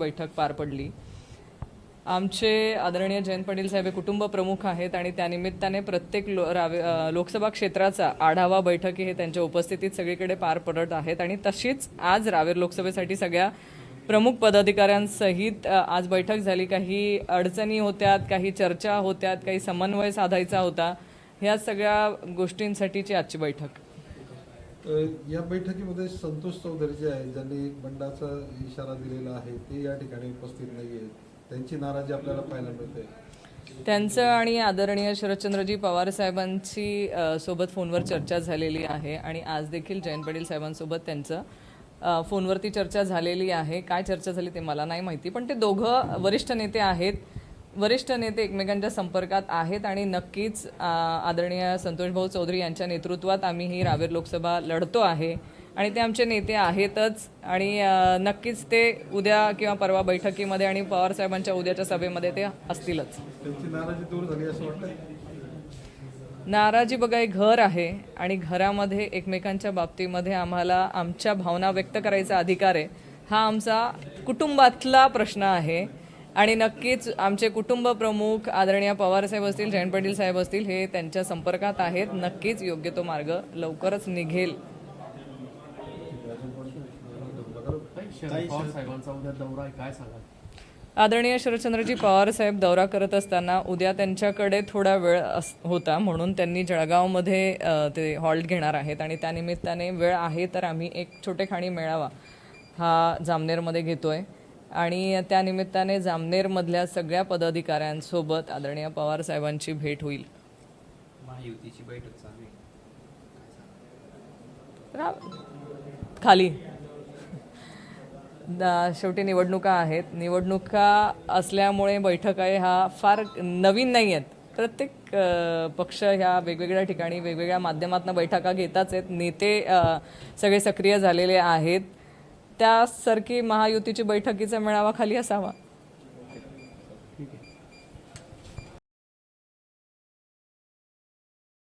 बैठक पार पडली. आमचे आदरणीय जयंत पाटील साहेब हे कुटुंब प्रमुख आहेत आणि त्यानिमित्ताने प्रत्येक लो लोकसभा क्षेत्राचा आढावा बैठकी हे त्यांच्या उपस्थितीत सगळीकडे पार पडत आहेत आणि तशीच आज रावेर लोकसभेसाठी सगळ्या प्रमुख पदाधिकाऱ्यांसहित आज बैठक झाली. काही अडचणी होत्यात काही चर्चा होत्यात काही समन्वय साधायचा होता. ह्या सगळ्या गोष्टींसाठीची आजची बैठक. या बैठकीमध्ये संतोष चौधरी जे आहे ज्यांनी बंडाचा इशारा दिलेला आहे ते या ठिकाणी उपस्थित नाही आहेत त्यांची नाराजी आपल्याला पाहायला मिळते. त्यांचं आणि आदरणीय शरदचंद्रजी पवार साहेबांची सोबत फोनवर चर्चा झालेली आहे आणि आज देखील जयंत पाटील साहेबांसोबत त्यांचं फोनवरती चर्चा झालेली आहे. काय चर्चा झाली ते मला नाही माहिती पण ते दोघं वरिष्ठ नेते आहेत. वरिष्ठ नेते एकमेकांच्या संपर्कात आहेत आणि नक्कीच आदरणीय संतोषभाऊ चौधरी यांच्या नेतृत्वात आम्ही ही रावेर लोकसभा लढतो आहे. आणि ते आमचे नेते आहेतच. आणि नक्कीच ते उद्या किंवा परवा बैठकीमध्ये आणि पवार साहेबांच्या उद्याच्या सभेमध्ये ते असतीलच. नाराजी बघा एक घर आहे आणि घरामध्ये एकमेकांच्या बाबतीमध्ये आम्हाला आमच्या भावना व्यक्त करायचा अधिकार आहे. हा आमचा कुटुंबातला प्रश्न आहे. आणि नक्कीच आमचे कुटुंब प्रमुख आदरणीय पवार साहेब असतील जयंत पाटील साहेब असतील हे त्यांच्या संपर्कात आहेत. नक्कीच योग्य तो मार्ग लवकरच निघेल. आदरणीय शरदचंद्रजी पवार साहेब दौरा करत असताना उद्या त्यांच्याकडे थोडा वेळ अस होता. म्हणून त्यांनी जळगावमध्ये ते हॉल्ट घेणार आहेत आणि त्यानिमित्ताने वेळ आहे तर आम्ही एक छोटेखाणी मेळावा हा जामनेरमध्ये घेतोय. आणि त्यानिमित्ताने जामनेरमधल्या सगळ्या पदाधिकाऱ्यांसोबत आदरणीय पवार साहेबांची भेट होईल. महायुतीची बैठक चालू खाली. दा- शेवटी निवडणुका आहेत. निवडणुका असल्यामुळे बैठक आहे हा फार नवीन नाही आहेत. प्रत्येक पक्ष ह्या वेगवेगळ्या ठिकाणी वेगवेगळ्या माध्यमातून बैठका घेताच आहेत. नेते सगळे सक्रिय झालेले आहेत. त्यासारखी महायुतीची बैठकीचा मेळावा खाली असावा.